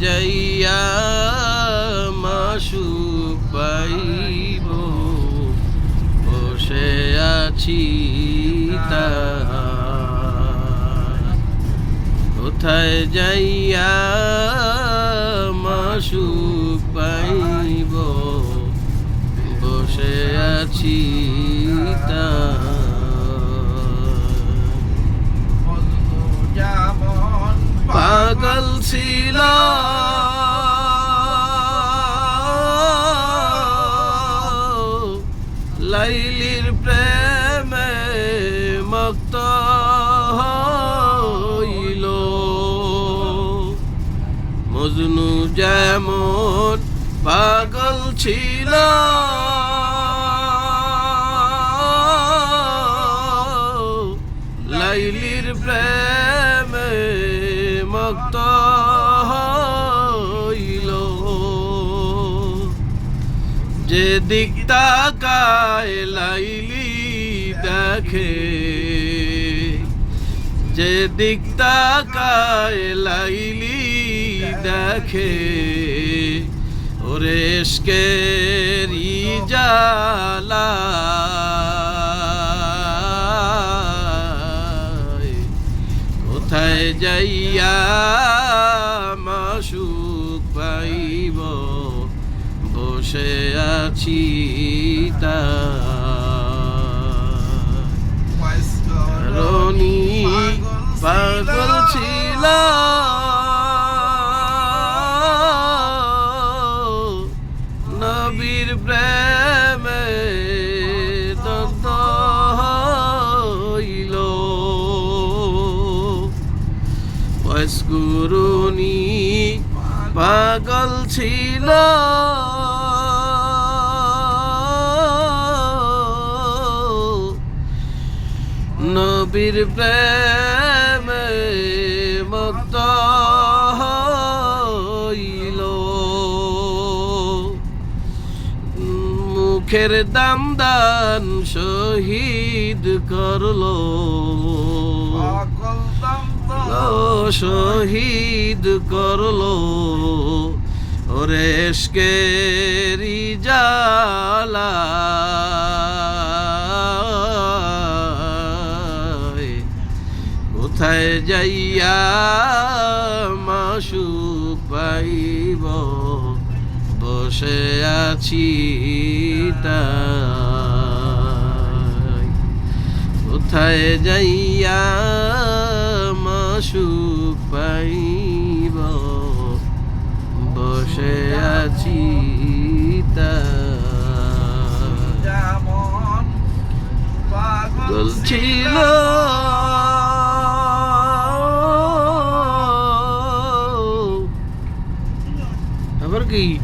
যাইয়া মাসু পাইব বসে আছি কোথায় যাইয়া মাসু পাইব বসে আছি পাগল ছিল লাইলির প্রেমে মক্ত হইল। মজনু যেমন পাগল ছিল। লাইলির প্রেমে মক্ত যে দিক তাকায় লাইলি দেখে। যে দিক তাকায় লাইলি দেখে। ওরে এসকেরি জালা কোথায় যাইয়া পাইব বসে আছি রনি পাগল ছিল। নবীর প্রেমে দন্ত হইল। বয়স্কুরুনি পাগল ছিল। নবীর প্রেমে মুক্ত হইল। মুখের দাম দান শহীদ করল। শহীদ করল। ওরে এসকেরি কোথায় যাইয়া মাসু পাইব? বসে আছি তাই। কোথায় যাইয়া মাসু পাইব? বসে আছি তাই। যেমন 对